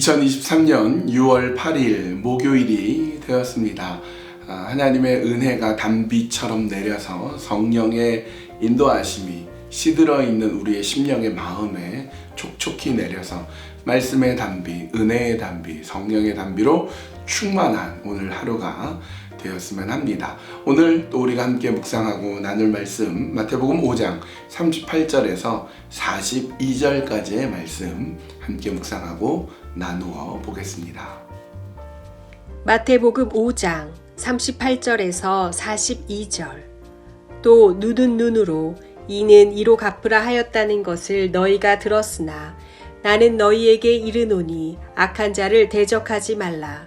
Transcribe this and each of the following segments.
2023년 6월 8일 목요일이 되었습니다. 아, 하나님의 은혜가 단비처럼 내려서 성령의 인도하심이 시들어 있는 우리의 심령의 마음에 촉촉히 내려서 말씀의 단비, 은혜의 단비, 성령의 단비로 충만한 오늘 하루가 되었으면 합니다. 오늘 또 우리가 함께 묵상하고 나눌 말씀 마태복음 5장 38절에서 42절까지의 말씀 함께 묵상하고 나누어 보겠습니다. 마태복음 5장 38절에서 42절 또 눈은 눈으로 이는 이로 갚으라 하였다는 것을 너희가 들었으나 나는 너희에게 이르노니 악한 자를 대적하지 말라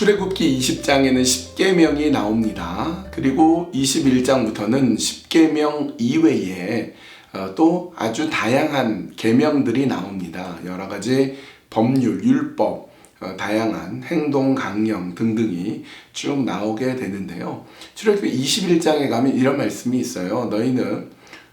출애굽기 20장에는 10계명이 나옵니다. 그리고 21장부터는 10계명 이외에 어, 또 아주 다양한 계명들이 나옵니다. 여러 가지 법률, 율법, 어, 다양한 행동 강령 등등이 쭉 나오게 되는데요. 출애굽기 21장에 가면 이런 말씀이 있어요. 너희는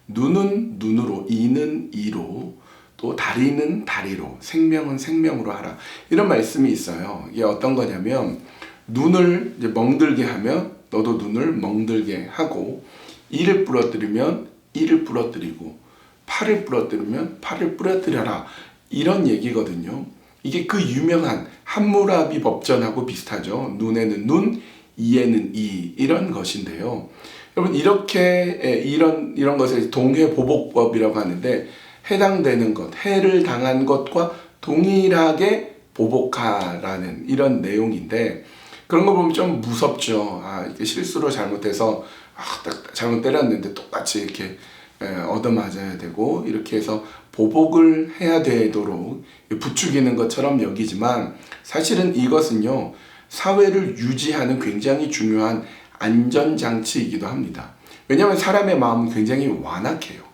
눈은 눈으로, 이는 이로, 또 다리는 다리로, 생명은 생명으로 하라. 이런 말씀이 있어요. 이게 어떤 거냐면 눈을 이제 멍들게 하면 너도 눈을 멍들게 하고 이를 부러뜨리면 이를 부러뜨리고 팔을 부러뜨리면 팔을 부러뜨려라. 이런 얘기거든요. 이게 그 유명한 함무라비 법전하고 비슷하죠. 눈에는 눈, 이에는 이 이런 것인데요. 여러분 이렇게 이런 이런 것을 동해 보복법이라고 하는데 해당되는 것, 해를 당한 것과 동일하게 보복하라는 이런 내용인데 그런 거 보면 좀 무섭죠. 아, 이게 실수로 잘못해서 아, 딱 잘못 때렸는데 똑같이 이렇게 에, 얻어맞아야 되고 이렇게 해서 보복을 해야 되도록 부추기는 것처럼 여기지만 사실은 이것은요 사회를 유지하는 굉장히 중요한 안전장치이기도 합니다. 왜냐하면 사람의 마음은 굉장히 완악해요.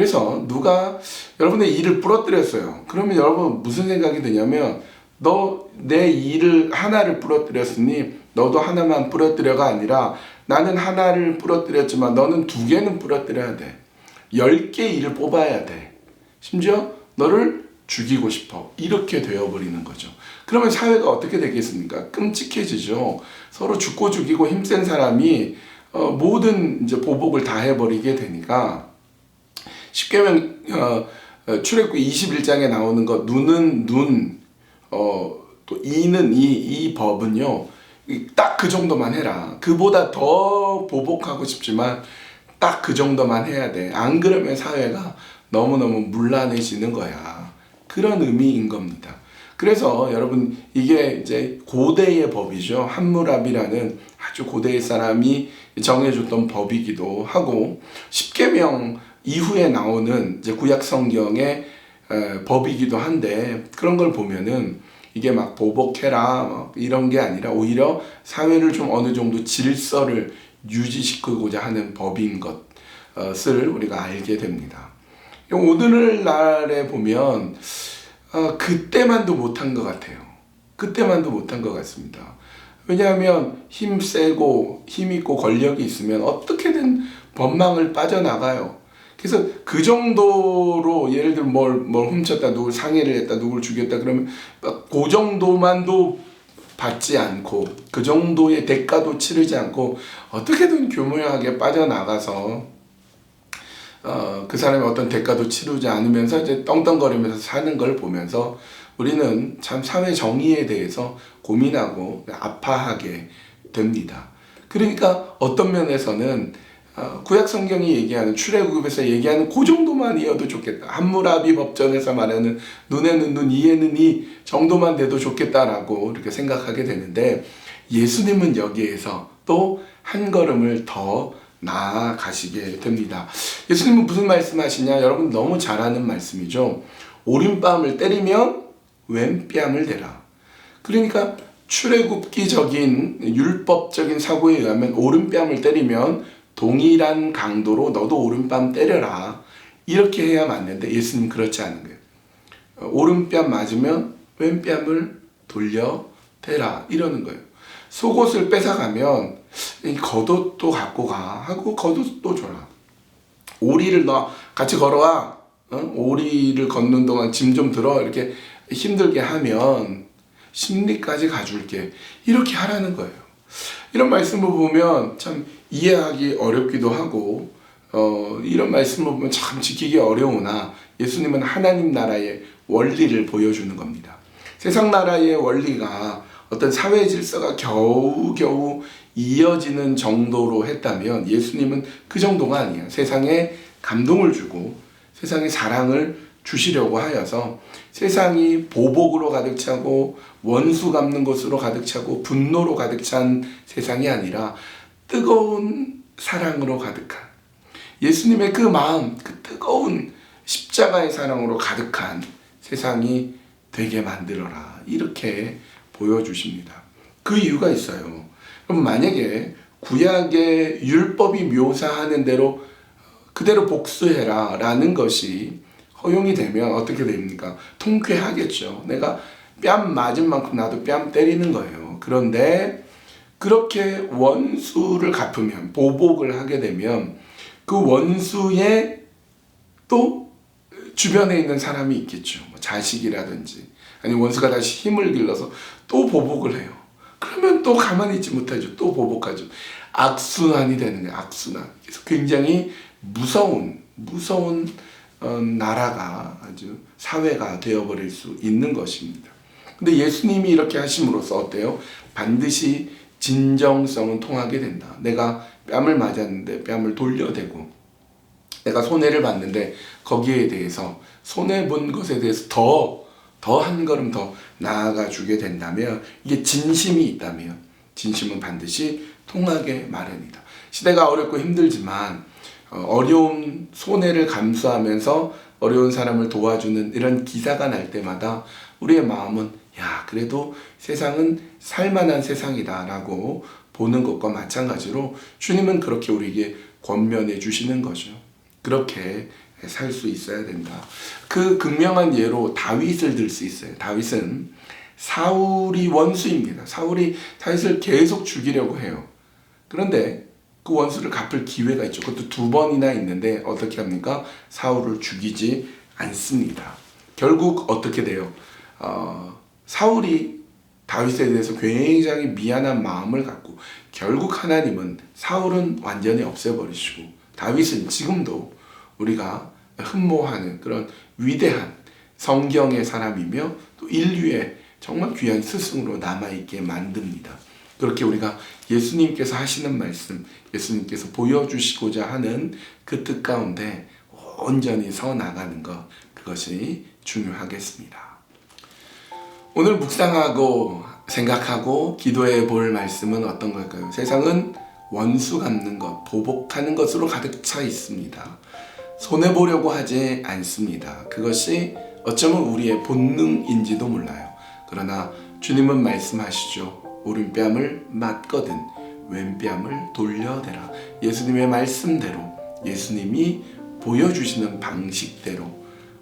그래서 누가 여러분의 일을 부러뜨렸어요. 그러면 여러분 무슨 생각이 드냐면 너 내 일을 하나를 부러뜨렸으니 너도 하나만 부러뜨려가 아니라 나는 하나를 부러뜨렸지만 너는 두 개는 부러뜨려야 돼. 열 개 일을 뽑아야 돼. 심지어 너를 죽이고 싶어. 이렇게 되어버리는 거죠. 그러면 사회가 어떻게 되겠습니까? 끔찍해지죠. 서로 죽고 죽이고 힘센 사람이 어, 모든 이제 보복을 다 해버리게 되니까 십계명 어, 어, 출애굽기 21장에 나오는 것 눈은 눈, 어, 또 이는 이, 이 법은요 딱 그 정도만 해라. 그보다 더 보복하고 싶지만 딱 그 정도만 해야 돼. 안 그러면 사회가 너무너무 문란해지는 거야. 그런 의미인 겁니다. 그래서 여러분 이게 이제 고대의 법이죠. 함무랍이라는 아주 고대의 사람이 정해줬던 법이기도 하고 십계명 이후에 나오는 이제 구약 성경의 에, 법이기도 한데 그런 걸 보면은 이게 막 보복해라 막 이런 게 아니라 오히려 사회를 좀 어느 정도 질서를 유지시키고자 하는 법인 것을 우리가 알게 됩니다. 오늘날에 보면 어, 그때만도 못한 것 같아요. 그때만도 못한 것 같습니다. 왜냐하면 힘 세고 힘 있고 권력이 있으면 어떻게든 법망을 빠져나가요. 그래서 그 정도로 예를 들면 뭘, 뭘 훔쳤다, 누굴 상해를 했다, 누굴 죽였다 그러면 그 정도만도 받지 않고 그 정도의 대가도 치르지 않고 어떻게든 교묘하게 빠져나가서 어, 그 사람이 어떤 대가도 치르지 않으면서 이제 떵떵거리면서 사는 걸 보면서 우리는 참 사회 정의에 대해서 고민하고 아파하게 됩니다. 그러니까 어떤 면에서는 어, 구약 성경이 얘기하는 출애굽에서 얘기하는 그 정도만이어도 좋겠다. 함무라비 법전에서 말하는 눈에는 눈, 이에는 이 정도만 돼도 좋겠다라고 이렇게 생각하게 되는데 예수님은 여기에서 또 한 걸음을 더 나아가시게 됩니다. 예수님은 무슨 말씀하시냐? 여러분 너무 잘 아는 말씀이죠. 오른뺨을 때리면 왼뺨을 대라. 그러니까 출애굽기적인 율법적인 사고에 의하면 오른뺨을 때리면 동일한 강도로 너도 오른뺨 때려라 이렇게 해야 맞는데 예수님 그렇지 않은 거예요. 어, 오른뺨 맞으면 왼뺨을 돌려 대라 이러는 거예요. 속옷을 뺏어가면 이 겉옷도 갖고 가 하고 겉옷도 줘라. 오리를 너 같이 걸어와. 어? 오리를 걷는 동안 짐 좀 들어 이렇게 힘들게 하면 심리까지 가줄게 이렇게 하라는 거예요. 이런 말씀을 보면 참 이해하기 어렵기도 하고 어, 이런 말씀을 보면 참 지키기 어려우나 예수님은 하나님 나라의 원리를 보여주는 겁니다. 세상 나라의 원리가 어떤 사회 질서가 겨우겨우 이어지는 정도로 했다면 예수님은 그 정도가 아니에요. 세상에 감동을 주고 세상에 사랑을 주시려고 하여서 세상이 보복으로 가득 차고 원수 갚는 것으로 가득 차고 분노로 가득 찬 세상이 아니라 뜨거운 사랑으로 가득한 예수님의 그 마음, 그 뜨거운 십자가의 사랑으로 가득한 세상이 되게 만들어라. 이렇게 보여주십니다. 그 이유가 있어요. 그럼 만약에 구약의 율법이 묘사하는 대로 그대로 복수해라 라는 것이 허용이 되면 어떻게 됩니까? 통쾌하겠죠. 내가 뺨 맞은 만큼 나도 뺨 때리는 거예요. 그런데 그렇게 원수를 갚으면, 보복을 하게 되면 그 원수의 또 주변에 있는 사람이 있겠죠. 뭐 자식이라든지 아니 원수가 다시 힘을 길러서 또 보복을 해요. 그러면 또 가만히 있지 못하죠. 또 보복하죠. 악순환이 되는 거예요. 악순환. 그래서 굉장히 무서운 무서운 어, 나라가 아주 사회가 되어버릴 수 있는 것입니다. 근데 예수님이 이렇게 하심으로써 어때요? 반드시 진정성은 통하게 된다. 내가 뺨을 맞았는데 뺨을 돌려대고 내가 손해를 봤는데 거기에 대해서 손해 본 것에 대해서 더 더 한 걸음 더 나아가 주게 된다면 이게 진심이 있다면 진심은 반드시 통하게 마련이다. 시대가 어렵고 힘들지만 어, 어려운 손해를 감수하면서 어려운 사람을 도와주는 이런 기사가 날 때마다 우리의 마음은 야 그래도 세상은 살만한 세상이다라고 보는 것과 마찬가지로 주님은 그렇게 우리에게 권면해 주시는 거죠. 그렇게 살 수 있어야 된다. 그 극명한 예로 다윗을 들 수 있어요. 다윗은 사울이 원수입니다. 사울이 다윗을 계속 죽이려고 해요. 그런데 그 원수를 갚을 기회가 있죠. 그것도 두 번이나 있는데 어떻게 합니까? 사울을 죽이지 않습니다. 결국 어떻게 돼요? 어, 사울이 다윗에 대해서 굉장히 미안한 마음을 갖고 결국 하나님은 사울은 완전히 없애버리시고 다윗은 지금도 우리가 흠모하는 그런 위대한 성경의 사람이며 또 인류의 정말 귀한 스승으로 남아있게 만듭니다. 그렇게 우리가 예수님께서 하시는 말씀, 예수님께서 보여주시고자 하는 그 뜻 가운데 온전히 서 나가는 것, 그것이 중요하겠습니다. 오늘 묵상하고 생각하고 기도해 볼 말씀은 어떤 걸까요? 세상은 원수 갚는 것, 보복하는 것으로 가득 차 있습니다. 손해 보려고 하지 않습니다. 그것이 어쩌면 우리의 본능인지도 몰라요. 그러나 주님은 말씀하시죠. 오른뺨을 맞거든 왼뺨을 돌려대라. 예수님의 말씀대로 예수님이 보여주시는 방식대로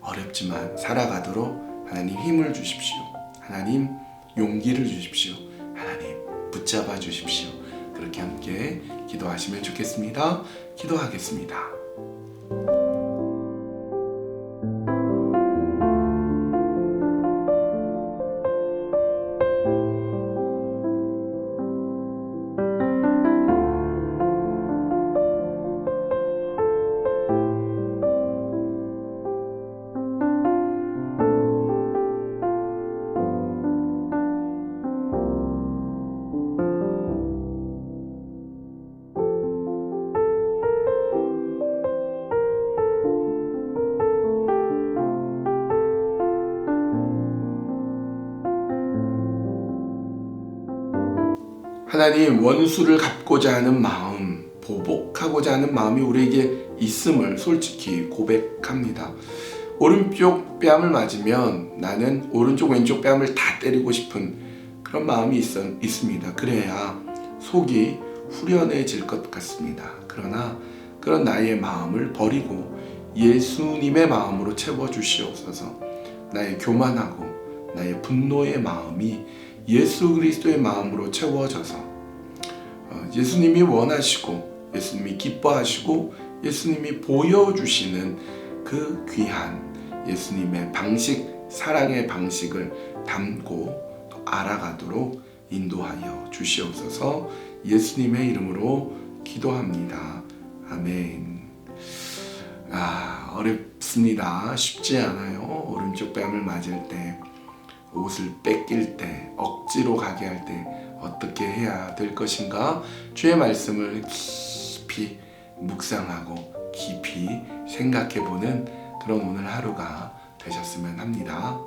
어렵지만 살아가도록 하나님 힘을 주십시오. 하나님 용기를 주십시오. 하나님 붙잡아 주십시오. 그렇게 함께 기도하시면 좋겠습니다. 기도하겠습니다. 하나님 원수를 갚고자 하는 마음, 보복하고자 하는 마음이 우리에게 있음을 솔직히 고백합니다. 오른쪽 뺨을 맞으면 나는 오른쪽 왼쪽 뺨을 다 때리고 싶은 그런 마음이 있, 있습니다. 그래야 속이 후련해질 것 같습니다. 그러나 그런 나의 마음을 버리고 예수님의 마음으로 채워 주시옵소서. 나의 교만하고 나의 분노의 마음이 예수 그리스도의 마음으로 채워져서 어, 예수님이 원하시고 예수님이 기뻐하시고 예수님이 보여주시는 그 귀한 예수님의 방식, 사랑의 방식을 담고 또 알아가도록 인도하여 주시옵소서 예수님의 이름으로 기도합니다. 아멘. 아, 어렵습니다. 쉽지 않아요. 오른쪽 뺨을 맞을 때, 옷을 뺏길 때, 억지로 가게 할 때, 어떻게 해야 될 것인가? 주의 말씀을 깊이 묵상하고 깊이 생각해 보는 그런 오늘 하루가 되셨으면 합니다.